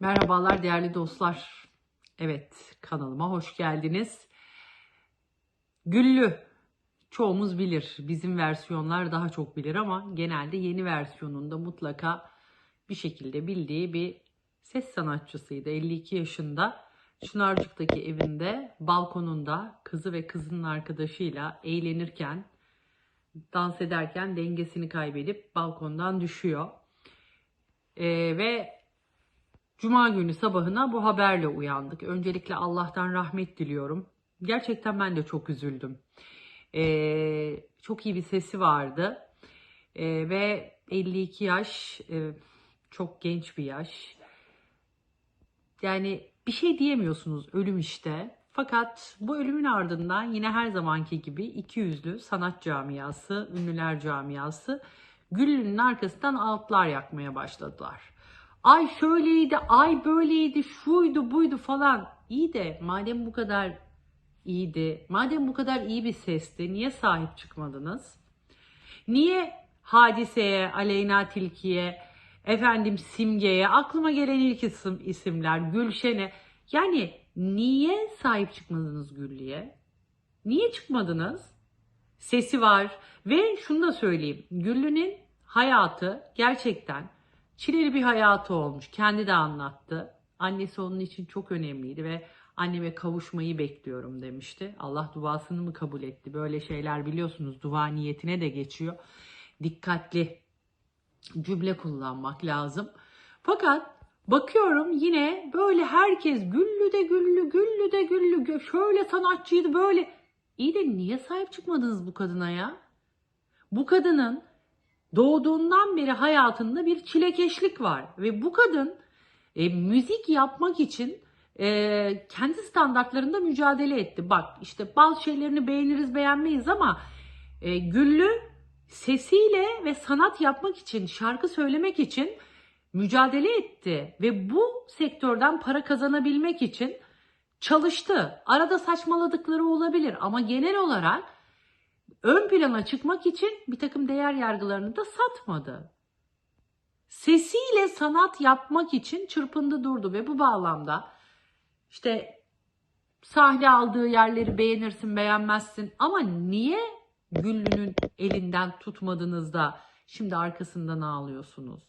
Merhabalar değerli dostlar. Evet kanalıma hoş geldiniz. Güllü çoğumuz bilir. Bizim versiyonlar daha çok bilir ama genelde yeni versiyonunda mutlaka bir şekilde bildiği bir ses sanatçısıydı. 52 yaşında Çınarcık'taki evinde balkonunda kızı ve kızının arkadaşıyla eğlenirken dans ederken dengesini kaybedip balkondan düşüyor. Ee, ve Cuma günü sabahına bu haberle uyandık. Öncelikle Allah'tan rahmet diliyorum. Gerçekten ben de çok üzüldüm. Ee, çok iyi bir sesi vardı. Ee, ve 52 yaş, e, çok genç bir yaş. Yani bir şey diyemiyorsunuz ölüm işte. Fakat bu ölümün ardından yine her zamanki gibi iki yüzlü sanat camiası, ünlüler camiası Güllü'nün arkasından altlar yakmaya başladılar. Ay şöyleydi, ay böyleydi, şuydu, buydu falan. İyi de madem bu kadar iyiydi, madem bu kadar iyi bir sesti, niye sahip çıkmadınız? Niye hadiseye, Aleyna Tilki'ye, efendim Simge'ye, aklıma gelen ilk isim, isimler, Gülşen'e. Yani niye sahip çıkmadınız Güllü'ye? Niye çıkmadınız? Sesi var ve şunu da söyleyeyim. Güllü'nün hayatı gerçekten çileli bir hayatı olmuş. Kendi de anlattı. Annesi onun için çok önemliydi ve anneme kavuşmayı bekliyorum demişti. Allah duasını mı kabul etti? Böyle şeyler biliyorsunuz dua niyetine de geçiyor. Dikkatli cümle kullanmak lazım. Fakat bakıyorum yine böyle herkes güllü de güllü, güllü de güllü, şöyle sanatçıydı böyle. İyi de niye sahip çıkmadınız bu kadına ya? Bu kadının doğduğundan beri hayatında bir çilekeşlik var ve bu kadın e, müzik yapmak için e, kendi standartlarında mücadele etti. Bak işte bazı şeylerini beğeniriz beğenmeyiz ama e, Güllü sesiyle ve sanat yapmak için, şarkı söylemek için mücadele etti ve bu sektörden para kazanabilmek için çalıştı. Arada saçmaladıkları olabilir ama genel olarak ön plana çıkmak için bir takım değer yargılarını da satmadı. Sesiyle sanat yapmak için çırpındı durdu ve bu bağlamda işte sahne aldığı yerleri beğenirsin beğenmezsin ama niye Güllü'nün elinden tutmadınız da şimdi arkasından ağlıyorsunuz?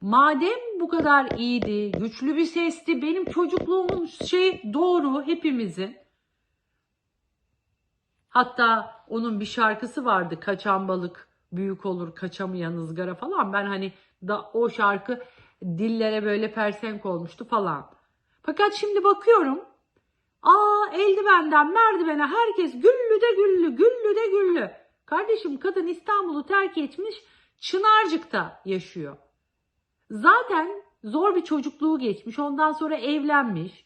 Madem bu kadar iyiydi, güçlü bir sesti, benim çocukluğumun şey doğru hepimizin. Hatta onun bir şarkısı vardı Kaçan balık büyük olur kaçamayan ızgara falan. Ben hani da o şarkı dillere böyle persenk olmuştu falan. Fakat şimdi bakıyorum. Aa eldivenden merdivene herkes güllü de güllü, güllü de güllü. Kardeşim kadın İstanbul'u terk etmiş Çınarcık'ta yaşıyor. Zaten zor bir çocukluğu geçmiş. Ondan sonra evlenmiş.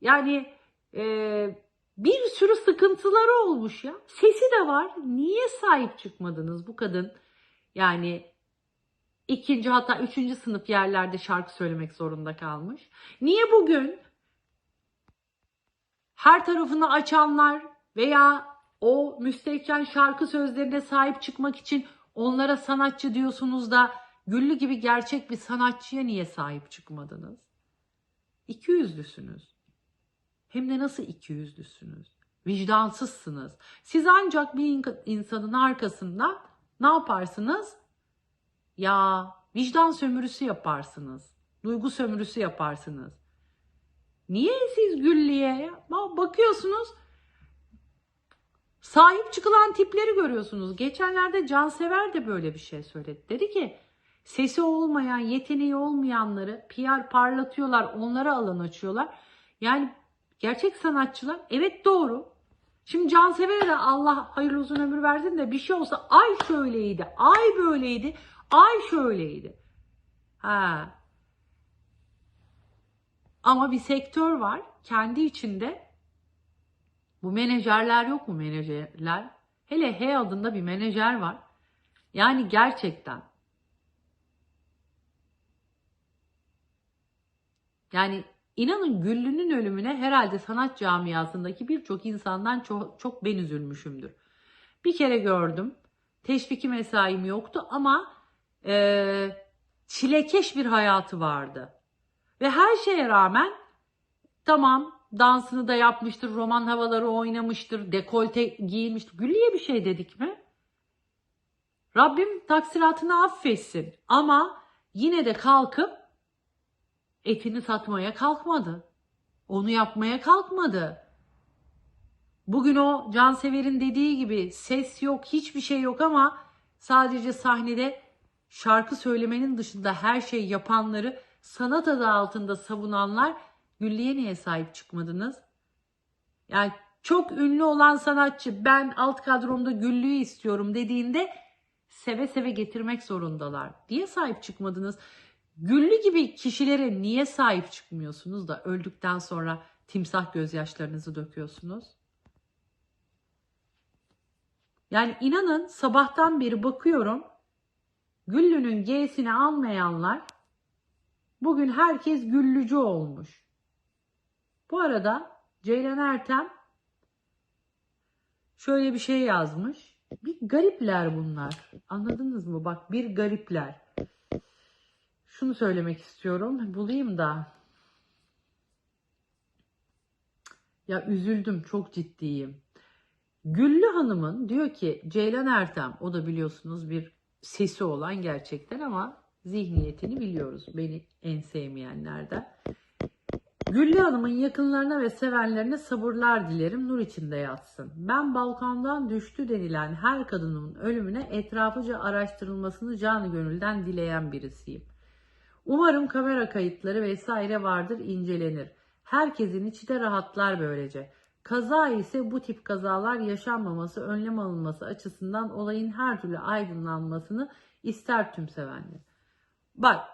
Yani e, bir sürü sıkıntıları olmuş ya. Sesi de var. Niye sahip çıkmadınız bu kadın? Yani ikinci hatta üçüncü sınıf yerlerde şarkı söylemek zorunda kalmış. Niye bugün her tarafını açanlar veya o müstehcen şarkı sözlerine sahip çıkmak için onlara sanatçı diyorsunuz da Güllü gibi gerçek bir sanatçıya niye sahip çıkmadınız? İki yüzlüsünüz. Hem de nasıl iki yüzlüsünüz? Vicdansızsınız. Siz ancak bir in- insanın arkasından ne yaparsınız? Ya vicdan sömürüsü yaparsınız. Duygu sömürüsü yaparsınız. Niye siz Güllü'ye Ba- bakıyorsunuz sahip çıkılan tipleri görüyorsunuz. Geçenlerde Cansever de böyle bir şey söyledi. Dedi ki sesi olmayan, yeteneği olmayanları PR parlatıyorlar, onlara alan açıyorlar. Yani gerçek sanatçılar evet doğru. Şimdi Cansever'e de Allah hayırlı uzun ömür versin de bir şey olsa ay şöyleydi, ay böyleydi, ay şöyleydi. Ha. Ama bir sektör var kendi içinde. Bu menajerler yok mu menajerler? Hele H adında bir menajer var. Yani gerçekten Yani inanın Güllü'nün ölümüne herhalde sanat camiasındaki birçok insandan çok, çok ben üzülmüşümdür. Bir kere gördüm. Teşviki mesaim yoktu ama e, çilekeş bir hayatı vardı. Ve her şeye rağmen tamam dansını da yapmıştır, roman havaları oynamıştır, dekolte giyinmiştir. Güllü'ye bir şey dedik mi? Rabbim taksiratını affetsin. Ama yine de kalkıp etini satmaya kalkmadı. Onu yapmaya kalkmadı. Bugün o Cansever'in dediği gibi ses yok, hiçbir şey yok ama sadece sahnede şarkı söylemenin dışında her şey yapanları sanat adı altında savunanlar Güllü'ye niye sahip çıkmadınız? Yani çok ünlü olan sanatçı ben alt kadromda Güllü'yü istiyorum dediğinde seve seve getirmek zorundalar. Niye sahip çıkmadınız? Güllü gibi kişilere niye sahip çıkmıyorsunuz da öldükten sonra timsah gözyaşlarınızı döküyorsunuz? Yani inanın sabahtan beri bakıyorum Güllü'nün G'sini almayanlar bugün herkes güllücü olmuş. Bu arada Ceylan Ertem şöyle bir şey yazmış. Bir garipler bunlar. Anladınız mı? Bak bir garipler. Şunu söylemek istiyorum. Bulayım da. Ya üzüldüm. Çok ciddiyim. Güllü Hanım'ın diyor ki Ceylan Ertem o da biliyorsunuz bir sesi olan gerçekten ama zihniyetini biliyoruz. Beni en sevmeyenlerden. Güllü Hanım'ın yakınlarına ve sevenlerine sabırlar dilerim nur içinde yatsın. Ben balkondan düştü denilen her kadının ölümüne etrafıca araştırılmasını canı gönülden dileyen birisiyim. Umarım kamera kayıtları vesaire vardır incelenir. Herkesin içi de rahatlar böylece. Kaza ise bu tip kazalar yaşanmaması, önlem alınması açısından olayın her türlü aydınlanmasını ister tüm sevenler. Bak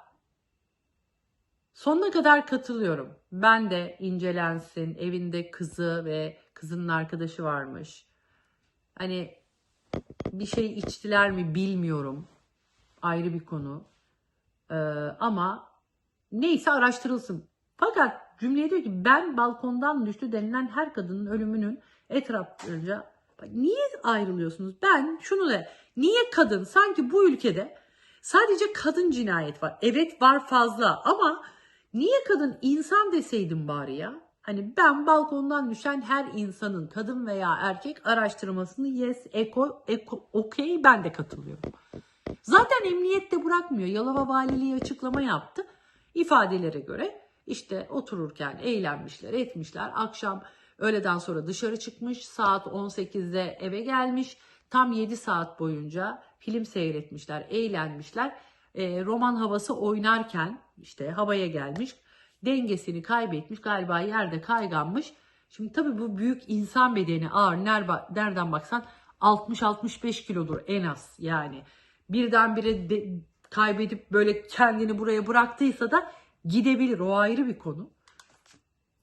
Sonuna kadar katılıyorum. Ben de incelensin. Evinde kızı ve kızının arkadaşı varmış. Hani bir şey içtiler mi bilmiyorum. Ayrı bir konu. Ee, ama neyse araştırılsın. Fakat cümleye diyor ki ben balkondan düştü denilen her kadının ölümünün etraflıca niye ayrılıyorsunuz? Ben şunu da niye kadın sanki bu ülkede sadece kadın cinayet var. Evet var fazla ama Niye kadın insan deseydim bari ya? Hani ben balkondan düşen her insanın kadın veya erkek araştırmasını yes, eko, eko, okey ben de katılıyorum. Zaten emniyet de bırakmıyor. Yalova Valiliği açıklama yaptı. İfadelere göre işte otururken eğlenmişler, etmişler. Akşam öğleden sonra dışarı çıkmış. Saat 18'de eve gelmiş. Tam 7 saat boyunca film seyretmişler, eğlenmişler. E, roman havası oynarken işte havaya gelmiş. Dengesini kaybetmiş. Galiba yerde kayganmış. Şimdi tabii bu büyük insan bedeni ağır. Nereden baksan 60-65 kilodur en az yani. Birdenbire de, kaybedip böyle kendini buraya bıraktıysa da gidebilir. O ayrı bir konu.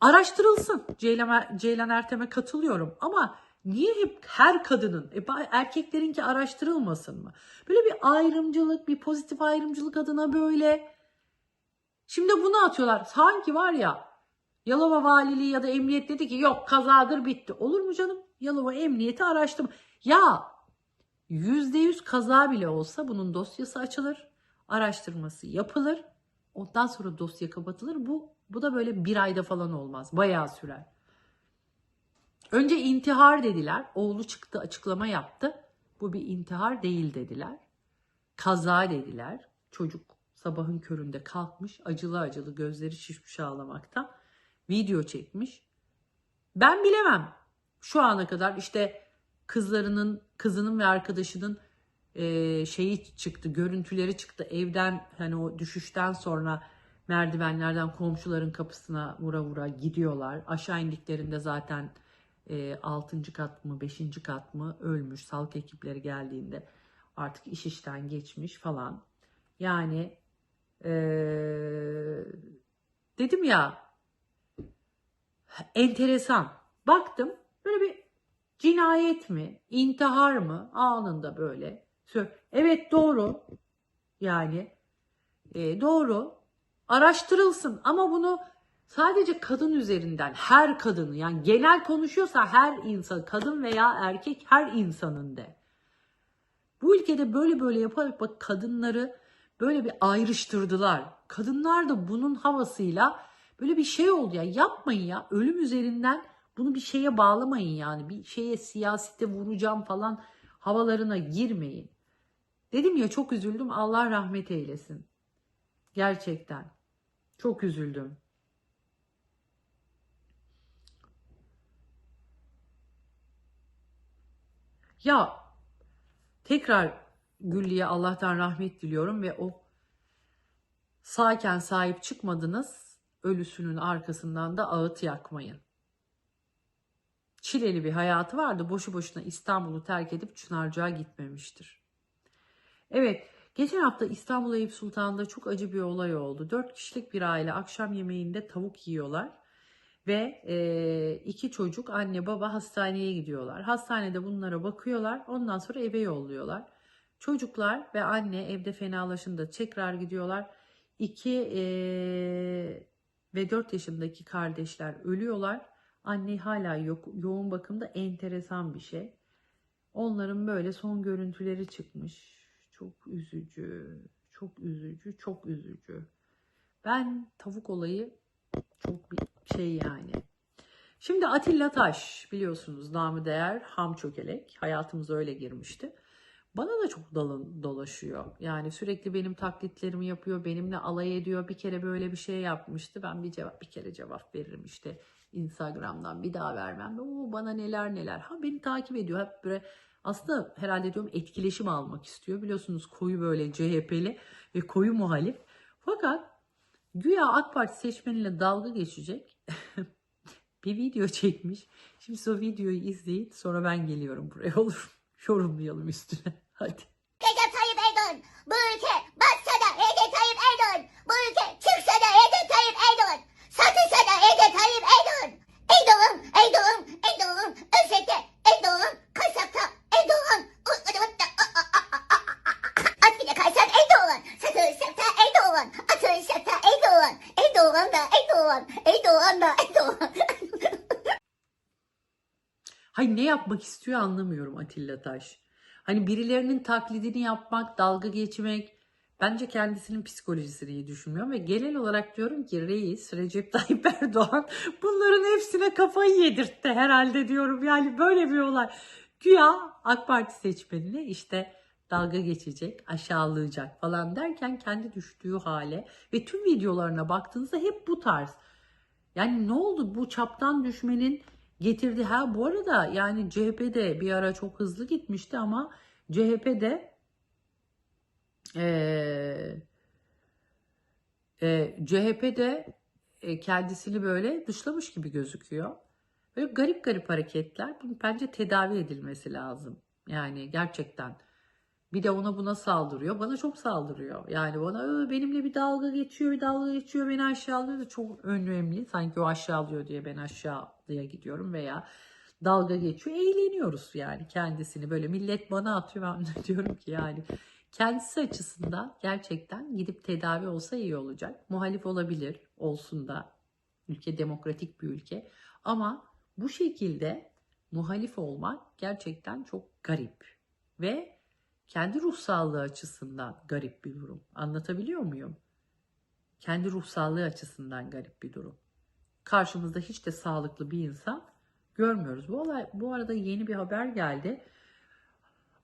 Araştırılsın. Ceylan, Ceylan Ertem'e katılıyorum ama niye hep her kadının, e, erkeklerinki araştırılmasın mı? Böyle bir ayrımcılık, bir pozitif ayrımcılık adına böyle Şimdi bunu atıyorlar. Sanki var ya Yalova Valiliği ya da emniyet dedi ki yok kazadır bitti. Olur mu canım? Yalova emniyeti araştırma. Ya %100 kaza bile olsa bunun dosyası açılır. Araştırması yapılır. Ondan sonra dosya kapatılır. Bu, bu da böyle bir ayda falan olmaz. Bayağı sürer. Önce intihar dediler. Oğlu çıktı açıklama yaptı. Bu bir intihar değil dediler. Kaza dediler. Çocuk Sabahın köründe kalkmış acılı acılı gözleri şişmiş ağlamaktan video çekmiş. Ben bilemem şu ana kadar işte kızlarının kızının ve arkadaşının e, şeyi çıktı görüntüleri çıktı evden hani o düşüşten sonra merdivenlerden komşuların kapısına vura vura gidiyorlar. Aşağı indiklerinde zaten e, 6. kat mı 5. kat mı ölmüş sağlık ekipleri geldiğinde artık iş işten geçmiş falan. Yani ee, dedim ya enteresan. Baktım böyle bir cinayet mi, intihar mı anında böyle. Evet doğru yani e, doğru araştırılsın ama bunu sadece kadın üzerinden her kadını yani genel konuşuyorsa her insan kadın veya erkek her insanın de. Bu ülkede böyle böyle yaparak bak kadınları böyle bir ayrıştırdılar. kadınlar da bunun havasıyla böyle bir şey oldu ya yapmayın ya ölüm üzerinden bunu bir şeye bağlamayın yani bir şeye siyasete vuracağım falan havalarına girmeyin. Dedim ya çok üzüldüm Allah rahmet eylesin. Gerçekten çok üzüldüm. Ya tekrar Güllü'ye Allah'tan rahmet diliyorum ve o sağken sahip çıkmadınız ölüsünün arkasından da ağıt yakmayın. Çileli bir hayatı vardı. Boşu boşuna İstanbul'u terk edip Çınarcık'a gitmemiştir. Evet, geçen hafta İstanbul Eyüp Sultan'da çok acı bir olay oldu. Dört kişilik bir aile akşam yemeğinde tavuk yiyorlar. Ve e, iki çocuk anne baba hastaneye gidiyorlar. Hastanede bunlara bakıyorlar. Ondan sonra eve yolluyorlar. Çocuklar ve anne evde fenalaşınca tekrar gidiyorlar. İki e, ve dört yaşındaki kardeşler ölüyorlar. Anne hala yok, yoğun bakımda enteresan bir şey. Onların böyle son görüntüleri çıkmış. Çok üzücü, çok üzücü, çok üzücü. Ben tavuk olayı çok bir şey yani. Şimdi Atilla Taş biliyorsunuz namı değer ham çökelek. Hayatımıza öyle girmişti. Bana da çok dalın, dolaşıyor. Yani sürekli benim taklitlerimi yapıyor, benimle alay ediyor. Bir kere böyle bir şey yapmıştı. Ben bir cevap bir kere cevap veririm işte Instagram'dan bir daha vermem. Oo bana neler neler. Ha beni takip ediyor. Hep böyle aslında herhalde diyorum etkileşim almak istiyor. Biliyorsunuz koyu böyle CHP'li ve koyu muhalif. Fakat güya AK Parti seçmeniyle dalga geçecek. bir video çekmiş. Şimdi o videoyu izleyin. Sonra ben geliyorum buraya olur? Yorumlayalım üstüne. Hadi. Recep Tayyip Erdoğan bu ülke batsa da Recep Tayyip Erdoğan bu ülke çıksa da Recep Tayyip Erdoğan satılsa da Recep Tayyip Erdoğan Erdoğan Erdoğan Erdoğan Özek'te Erdoğan Kasap'ta Erdoğan At bile kaysan Erdoğan satılsa da Erdoğan atılsa da Erdoğan Erdoğan da Erdoğan Erdoğan da Erdoğan Hayır ne yapmak istiyor anlamıyorum Atilla Taş. Hani birilerinin taklidini yapmak, dalga geçmek bence kendisinin psikolojisini iyi düşünmüyor ve genel olarak diyorum ki reis Recep Tayyip Erdoğan bunların hepsine kafayı yedirtti herhalde diyorum. Yani böyle bir olay. Güya AK Parti seçmenine işte dalga geçecek, aşağılayacak falan derken kendi düştüğü hale ve tüm videolarına baktığınızda hep bu tarz. Yani ne oldu bu çaptan düşmenin getirdi. Ha bu arada yani CHP'de bir ara çok hızlı gitmişti ama CHP'de eee e, CHP'de e, kendisini böyle dışlamış gibi gözüküyor. Böyle garip garip hareketler. Bunun bence tedavi edilmesi lazım. Yani gerçekten. Bir de ona buna saldırıyor. Bana çok saldırıyor. Yani bana "Ö, benimle bir dalga geçiyor, bir dalga geçiyor, beni aşağılıyor da çok önemli. Sanki o aşağılıyor diye ben aşağıya gidiyorum veya dalga geçiyor. Eğleniyoruz yani kendisini böyle millet bana atıyor ben de diyorum ki yani kendisi açısından gerçekten gidip tedavi olsa iyi olacak. Muhalif olabilir, olsun da. Ülke demokratik bir ülke. Ama bu şekilde muhalif olmak gerçekten çok garip. Ve kendi ruh sağlığı açısından garip bir durum. Anlatabiliyor muyum? Kendi ruh sağlığı açısından garip bir durum. Karşımızda hiç de sağlıklı bir insan görmüyoruz. Bu olay bu arada yeni bir haber geldi.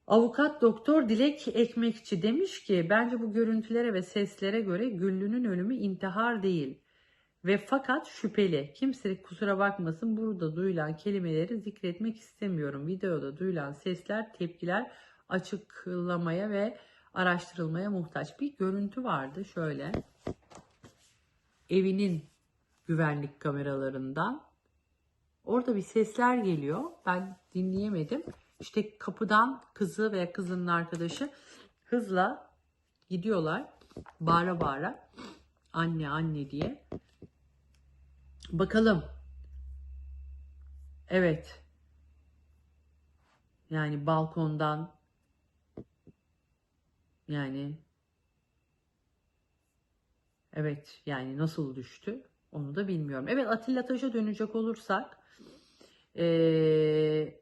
Avukat doktor Dilek Ekmekçi demiş ki bence bu görüntülere ve seslere göre Güllü'nün ölümü intihar değil ve fakat şüpheli. Kimse kusura bakmasın burada duyulan kelimeleri zikretmek istemiyorum. Videoda duyulan sesler, tepkiler açıklamaya ve araştırılmaya muhtaç. Bir görüntü vardı şöyle. Evinin güvenlik kameralarından. Orada bir sesler geliyor. Ben dinleyemedim. İşte kapıdan kızı veya kızının arkadaşı hızla gidiyorlar. Bağıra bağıra. Anne anne diye. Bakalım. Evet. Yani balkondan yani evet yani nasıl düştü onu da bilmiyorum. Evet Atilla Taş'a dönecek olursak ee,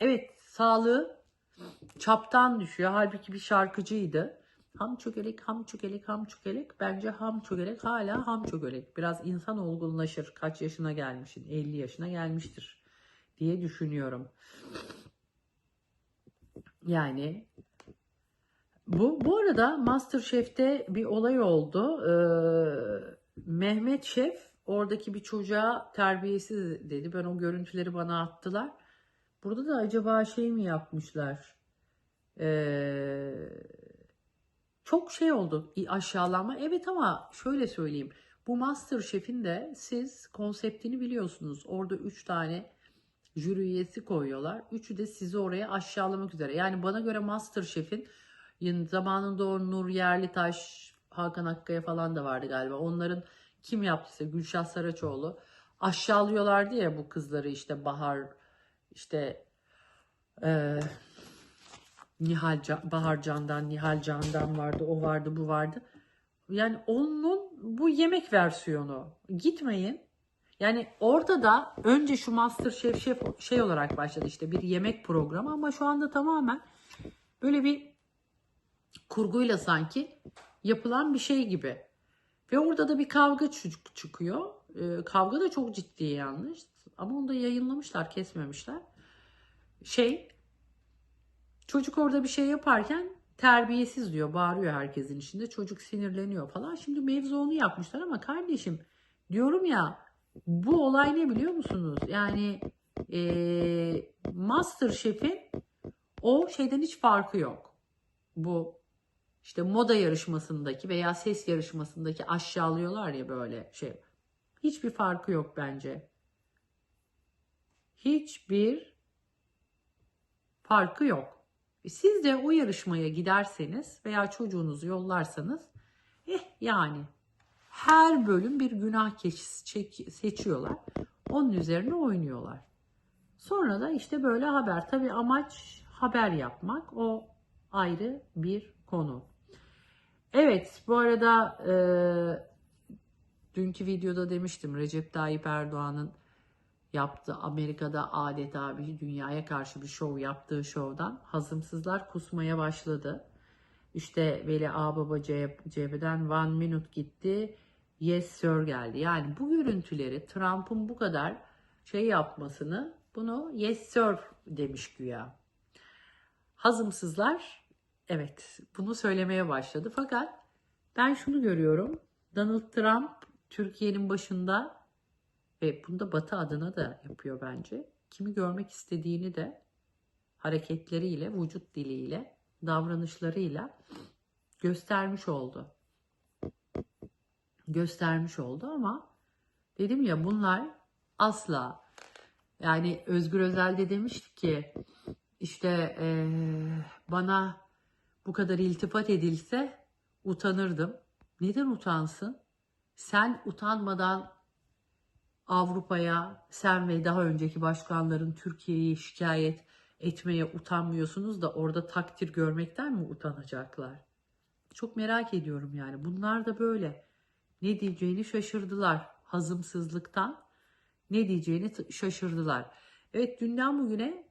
evet sağlığı çaptan düşüyor. Halbuki bir şarkıcıydı. ham çökelek, ham çökelek, ham çökelek. Bence ham çökelek hala ham çökelek. Biraz insan olgunlaşır. Kaç yaşına gelmişsin? 50 yaşına gelmiştir diye düşünüyorum. Yani bu bu arada MasterChef'te bir olay oldu. Ee, Mehmet Şef oradaki bir çocuğa terbiyesiz dedi. Ben o görüntüleri bana attılar. Burada da acaba şey mi yapmışlar? Ee, çok şey oldu aşağılama. Evet ama şöyle söyleyeyim. Bu MasterChef'in de siz konseptini biliyorsunuz. Orada 3 tane jüri üyesi koyuyorlar. Üçü de sizi oraya aşağılamak üzere. Yani bana göre MasterChef'in yine zamanında o Nur Yerlitaş, Hakan Akkaya falan da vardı galiba. Onların kim yaptıysa Gülşah Saraçoğlu aşağılıyorlardı ya bu kızları işte Bahar işte eee Nihal Can- Bahar Can'dan, Nihal Can'dan vardı, o vardı, bu vardı. Yani onun bu yemek versiyonu. Gitmeyin. Yani orada da önce şu MasterChef şef şey olarak başladı işte bir yemek programı ama şu anda tamamen böyle bir kurguyla sanki yapılan bir şey gibi. Ve orada da bir kavga çı- çıkıyor. Ee, kavga da çok ciddi yanlış. Ama onu da yayınlamışlar, kesmemişler. Şey, çocuk orada bir şey yaparken terbiyesiz diyor, bağırıyor herkesin içinde. Çocuk sinirleniyor falan. Şimdi mevzu onu yapmışlar ama kardeşim diyorum ya bu olay ne biliyor musunuz? Yani eee Masterchef'in o şeyden hiç farkı yok. Bu işte moda yarışmasındaki veya ses yarışmasındaki aşağılıyorlar ya böyle şey. Hiçbir farkı yok bence. Hiçbir farkı yok. E, Siz de o yarışmaya giderseniz veya çocuğunuzu yollarsanız eh yani her bölüm bir günah keçisi seçiyorlar. Onun üzerine oynuyorlar. Sonra da işte böyle haber. Tabii amaç haber yapmak. O ayrı bir konu. Evet bu arada e, dünkü videoda demiştim Recep Tayyip Erdoğan'ın yaptığı Amerika'da adeta bir dünyaya karşı bir şov yaptığı şovdan hazımsızlar kusmaya başladı. İşte Veli Ağbaba CHP'den One Minute gitti. Yes Sir geldi. Yani bu görüntüleri Trump'ın bu kadar şey yapmasını bunu Yes Sir demiş güya. Hazımsızlar evet bunu söylemeye başladı. Fakat ben şunu görüyorum. Donald Trump Türkiye'nin başında ve bunu da Batı adına da yapıyor bence. Kimi görmek istediğini de hareketleriyle, vücut diliyle, davranışlarıyla göstermiş oldu. Göstermiş oldu ama dedim ya bunlar asla yani Özgür Özel de demişti ki işte eee, bana bu kadar iltifat edilse utanırdım. Neden utansın? Sen utanmadan Avrupa'ya sen ve daha önceki başkanların Türkiye'yi şikayet etmeye utanmıyorsunuz da orada takdir görmekten mi utanacaklar? Çok merak ediyorum yani. Bunlar da böyle. Ne diyeceğini şaşırdılar. Hazımsızlıktan ne diyeceğini şaşırdılar. Evet dünden bugüne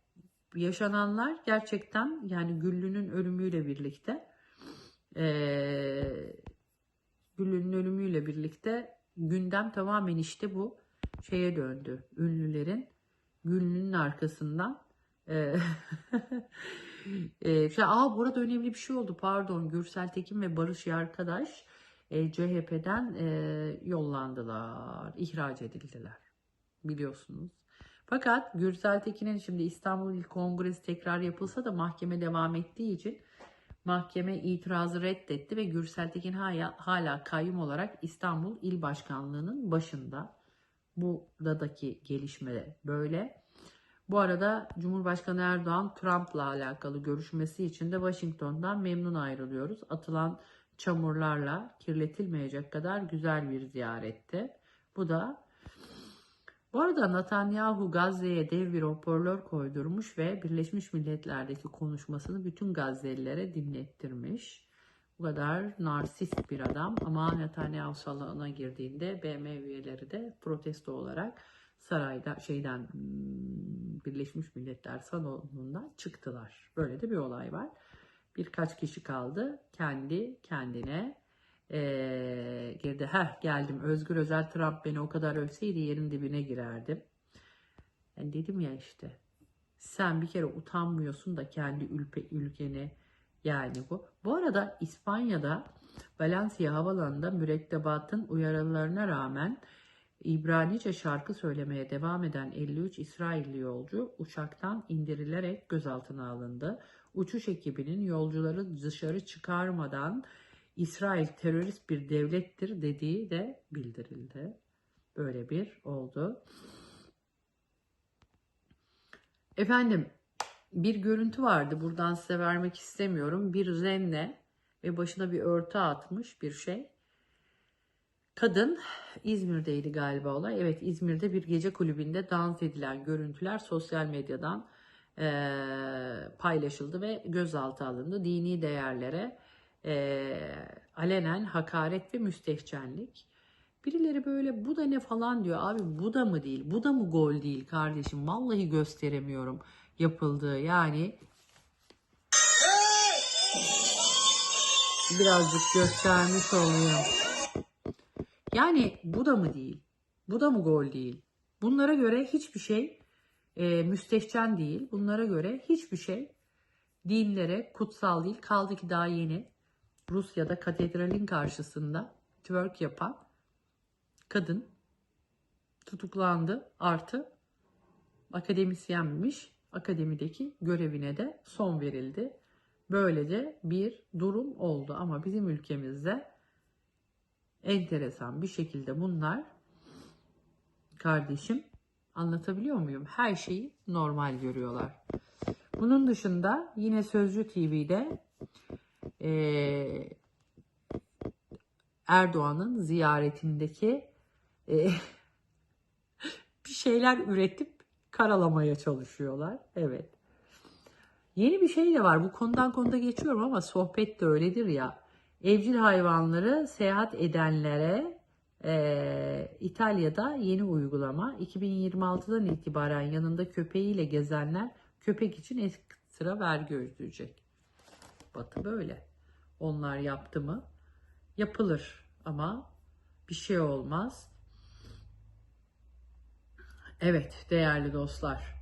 yaşananlar gerçekten yani Güllü'nün ölümüyle birlikte eee Güllü'nün ölümüyle birlikte gündem tamamen işte bu şeye döndü. Ünlülerin Güllü'nün arkasından eee, şey, aa burada önemli bir şey oldu pardon Gürsel Tekin ve Barış Yarkadaş e, CHP'den e, yollandılar, ihraç edildiler biliyorsunuz. Fakat Gürsel Tekin'in şimdi İstanbul İl Kongresi tekrar yapılsa da mahkeme devam ettiği için mahkeme itirazı reddetti ve Gürsel Tekin hala, hala kayyum olarak İstanbul İl Başkanlığı'nın başında. Buradaki gelişme böyle. Bu arada Cumhurbaşkanı Erdoğan Trump'la alakalı görüşmesi için de Washington'dan memnun ayrılıyoruz. Atılan çamurlarla kirletilmeyecek kadar güzel bir ziyaretti. Bu da bu arada Netanyahu Gazze'ye dev bir hoparlör koydurmuş ve Birleşmiş Milletler'deki konuşmasını bütün Gazze'lilere dinlettirmiş. Bu kadar narsist bir adam ama Netanyahu salona girdiğinde BM üyeleri de protesto olarak sarayda şeyden hmm, Birleşmiş Milletler salonundan çıktılar. Böyle de bir olay var. Birkaç kişi kaldı. Kendi kendine eee girdi. Heh geldim. Özgür Özel Trump beni o kadar övseydi yerin dibine girerdim. Yani dedim ya işte. Sen bir kere utanmıyorsun da kendi ülke, ülkeni yani bu. Bu arada İspanya'da Valencia havalanında mürettebatın uyarılarına rağmen İbranice şarkı söylemeye devam eden 53 İsrailli yolcu uçaktan indirilerek gözaltına alındı. Uçuş ekibinin yolcuları dışarı çıkarmadan İsrail terörist bir devlettir dediği de bildirildi. Böyle bir oldu. Efendim bir görüntü vardı buradan size vermek istemiyorum. Bir renne ve başına bir örtü atmış bir şey. Kadın İzmir'deydi galiba olay. Evet İzmir'de bir gece kulübünde dans edilen görüntüler sosyal medyadan eee, paylaşıldı ve gözaltı alındı. Dini değerlere eee, alenen hakaret ve müstehcenlik. Birileri böyle bu da ne falan diyor. Abi bu da mı değil? Bu da mı gol değil kardeşim? Vallahi gösteremiyorum yapıldığı. Yani birazcık göstermiş olayım. Yani bu da mı değil? Bu da mı gol değil? Bunlara göre hiçbir şey e, müstehcen değil. Bunlara göre hiçbir şey dinlere kutsal değil. Kaldı ki daha yeni Rusya'da katedralin karşısında twerk yapan kadın tutuklandı. Artı akademisyenmiş. Akademideki görevine de son verildi. Böylece bir durum oldu ama bizim ülkemizde enteresan bir şekilde bunlar kardeşim anlatabiliyor muyum? Her şeyi normal görüyorlar. Bunun dışında yine Sözcü TV'de eee, Erdoğan'ın ziyaretindeki eee, bir şeyler üretip karalamaya çalışıyorlar. Evet. Yeni bir şey de var. Bu konudan konuda geçiyorum ama sohbet de öyledir ya. Evcil hayvanları seyahat edenlere eee, İtalya'da yeni uygulama 2026'dan itibaren yanında köpeğiyle gezenler köpek için ekstra vergi ödeyecek. Batı böyle. Onlar yaptı mı yapılır ama bir şey olmaz. Evet değerli dostlar.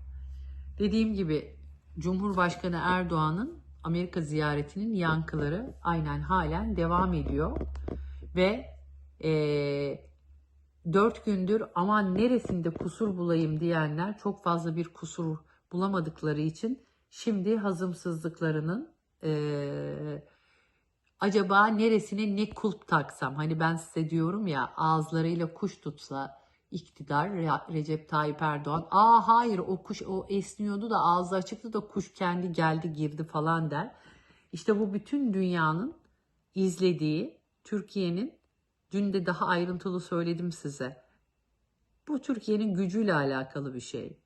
Dediğim gibi Cumhurbaşkanı Erdoğan'ın Amerika ziyaretinin yankıları aynen halen devam ediyor. Ve eee dört gündür aman neresinde kusur bulayım diyenler çok fazla bir kusur bulamadıkları için şimdi hazımsızlıklarının eee, acaba neresine ne kulp taksam? Hani ben size diyorum ya ağızlarıyla kuş tutsa iktidar Re- Recep Tayyip Erdoğan. Aa hayır o kuş o esniyordu da ağzı açıktı da kuş kendi geldi girdi falan der. İşte bu bütün dünyanın izlediği Türkiye'nin dün de daha ayrıntılı söyledim size. Bu Türkiye'nin gücüyle alakalı bir şey.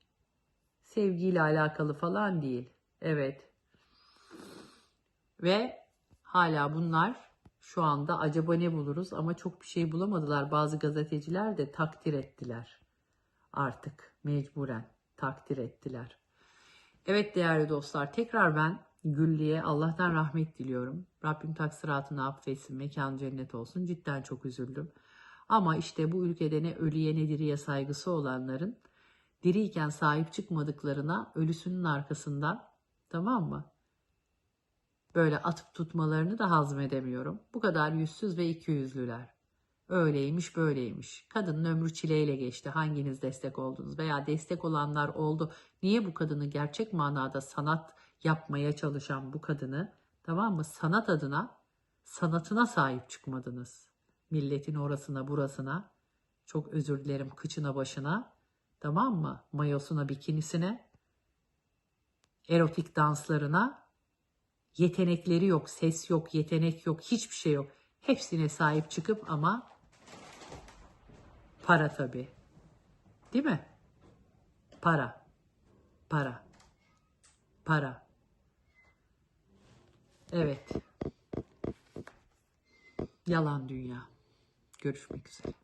Sevgiyle alakalı falan değil. Evet. Ve hala bunlar şu anda acaba ne buluruz ama çok bir şey bulamadılar. Bazı gazeteciler de takdir ettiler. Artık mecburen takdir ettiler. Evet değerli dostlar tekrar ben Güllü'ye Allah'tan rahmet diliyorum. Rabbim taksiratını affetsin, mekan cennet olsun. Cidden çok üzüldüm. Ama işte bu ülkede ne ölüye ne diriye saygısı olanların diriyken sahip çıkmadıklarına ölüsünün arkasından tamam mı? Böyle atıp tutmalarını da hazmedemiyorum. Bu kadar yüzsüz ve ikiyüzlüler. Öyleymiş böyleymiş. Kadının ömrü çileyle geçti. Hanginiz destek oldunuz veya destek olanlar oldu. Niye bu kadını gerçek manada sanat yapmaya çalışan bu kadını tamam mı sanat adına sanatına sahip çıkmadınız. Milletin orasına burasına çok özür dilerim kıçına başına tamam mı mayosuna bikinisine erotik danslarına yetenekleri yok, ses yok, yetenek yok, hiçbir şey yok. Hepsine sahip çıkıp ama para tabii. Değil mi? Para. Para. Para. Evet. Yalan dünya. Görüşmek üzere.